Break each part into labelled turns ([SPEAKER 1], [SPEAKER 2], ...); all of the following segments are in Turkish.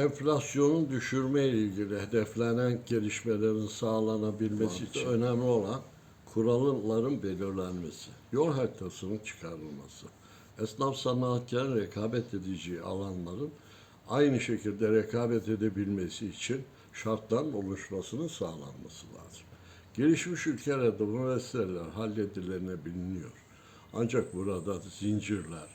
[SPEAKER 1] Enflasyonu düşürme ile ilgili hedeflenen gelişmelerin sağlanabilmesi için önemli olan kuralların belirlenmesi, yol haritasının çıkarılması, esnaf sanatkarın rekabet edeceği alanların aynı şekilde rekabet edebilmesi için şartların oluşmasının sağlanması lazım. Gelişmiş ülkelerde bu meseleler halledilenebiliyor. Ancak burada zincirler,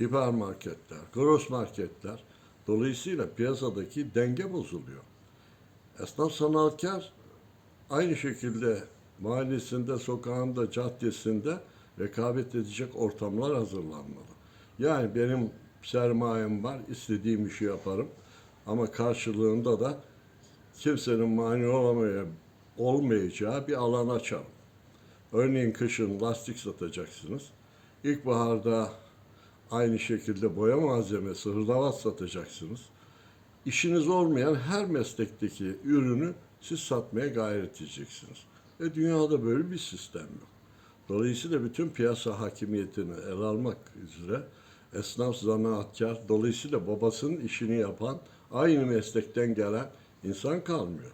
[SPEAKER 1] hipermarketler, gross marketler dolayısıyla piyasadaki denge bozuluyor. Esnaf sanatkar aynı şekilde mahallesinde, sokağında, caddesinde rekabet edecek ortamlar hazırlanmalı. Yani benim sermayem var, istediğim işi yaparım ama karşılığında da kimsenin mani olamaya, olmayacağı bir alan açarım. Örneğin kışın lastik satacaksınız. İlkbaharda aynı şekilde boya malzemesi, hırdavat satacaksınız. İşiniz olmayan her meslekteki ürünü siz satmaya gayret edeceksiniz. Ve dünyada böyle bir sistem yok. Dolayısıyla bütün piyasa hakimiyetini ele almak üzere esnaf, zanaatkar, dolayısıyla babasının işini yapan, aynı meslekten gelen insan kalmıyor.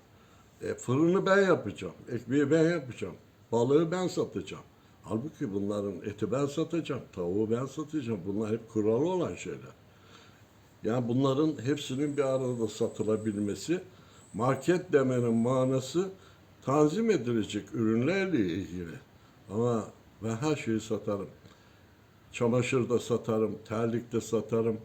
[SPEAKER 1] E, fırını ben yapacağım, ekmeği ben yapacağım, balığı ben satacağım. Halbuki bunların eti ben satacağım, tavuğu ben satacağım. Bunlar hep kuralı olan şeyler. Yani bunların hepsinin bir arada satılabilmesi, market demenin manası tanzim edilecek ürünlerle ilgili. Ama ben her şeyi satarım. Çamaşır da satarım, terlik de satarım,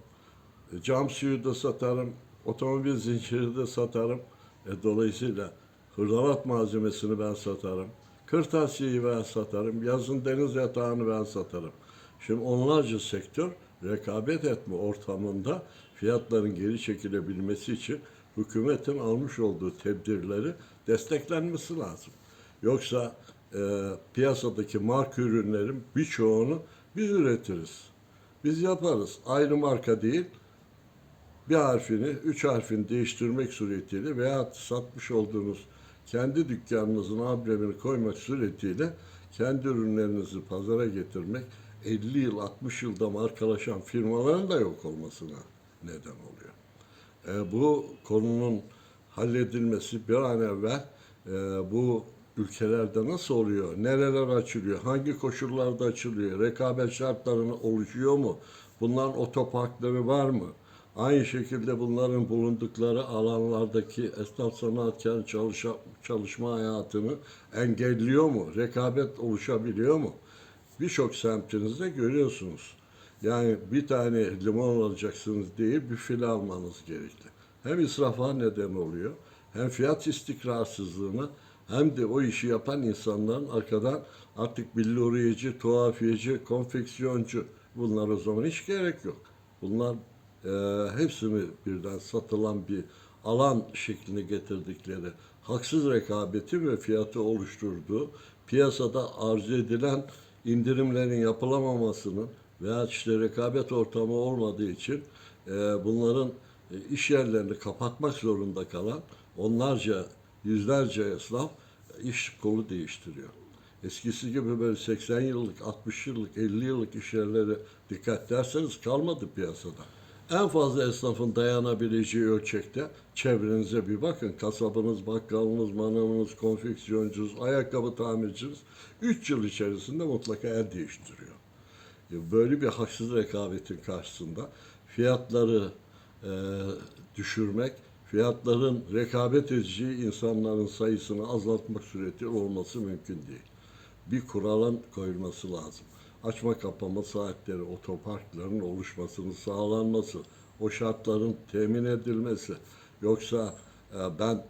[SPEAKER 1] e, cam suyu da satarım, otomobil zinciri de satarım. E, dolayısıyla hırdavat malzemesini ben satarım. Kırtasiyeyi ben satarım. Yazın deniz yatağını ben satarım. Şimdi onlarca sektör rekabet etme ortamında fiyatların geri çekilebilmesi için hükümetin almış olduğu tedbirleri desteklenmesi lazım. Yoksa e, piyasadaki marka ürünlerin birçoğunu biz üretiriz. Biz yaparız. Aynı marka değil, bir harfini, üç harfini değiştirmek suretiyle veya satmış olduğunuz kendi dükkanınızın amblemini koymak suretiyle kendi ürünlerinizi pazara getirmek 50 yıl, 60 yılda markalaşan firmaların da yok olmasına neden oluyor. E, bu konunun halledilmesi bir an evvel e, bu ülkelerde nasıl oluyor, nereler açılıyor, hangi koşullarda açılıyor, rekabet şartlarını oluşuyor mu, bunların otoparkları var mı, aynı şekilde bunların bulundukları alanlardaki esnaf sanatkarın çalışa, çalışma hayatını engelliyor mu, rekabet oluşabiliyor mu? Birçok semtinizde görüyorsunuz. Yani bir tane limon alacaksınız değil, bir fil almanız gerekli. Hem israfa neden oluyor, hem fiyat istikrarsızlığına, hem de o işi yapan insanların arkadan artık billuriyeci, tuhafiyeci, konfeksiyoncu bunlar o zaman hiç gerek yok. Bunlar e, hepsini birden satılan bir alan şekline getirdikleri haksız rekabeti ve fiyatı oluşturduğu piyasada arzu edilen indirimlerin yapılamamasının veya işte rekabet ortamı olmadığı için e, bunların e, iş yerlerini kapatmak zorunda kalan onlarca, yüzlerce esnaf e, iş kolu değiştiriyor. Eskisi gibi böyle 80 yıllık, 60 yıllık, 50 yıllık iş yerleri dikkat derseniz kalmadı piyasada. En fazla esnafın dayanabileceği ölçekte çevrenize bir bakın. Kasabınız, bakkalınız, manavınız, konfeksiyoncunuz, ayakkabı tamirciniz 3 yıl içerisinde mutlaka el değiştiriyor. E, Böyle bir haksız rekabetin karşısında fiyatları e, düşürmek, fiyatların rekabet edeceği insanların sayısını azaltmak sureti olması mümkün değil. Bir kuralın koyulması lazım. Açma kapama saatleri, otoparkların oluşmasının sağlanması, o şartların temin edilmesi. Yoksa e, ben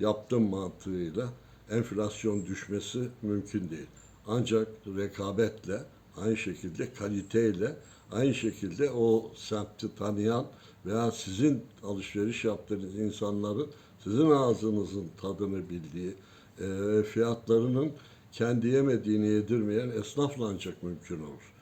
[SPEAKER 1] yaptım mantığıyla enflasyon düşmesi mümkün değil. Ancak rekabetle, aynı şekilde kaliteyle, aynı şekilde o semti tanıyan veya sizin alışveriş yaptığınız insanların sizin ağzınızın tadını bildiği, e, fiyatlarının kendi yemediğini yedirmeyen esnafla ancak mümkün olur.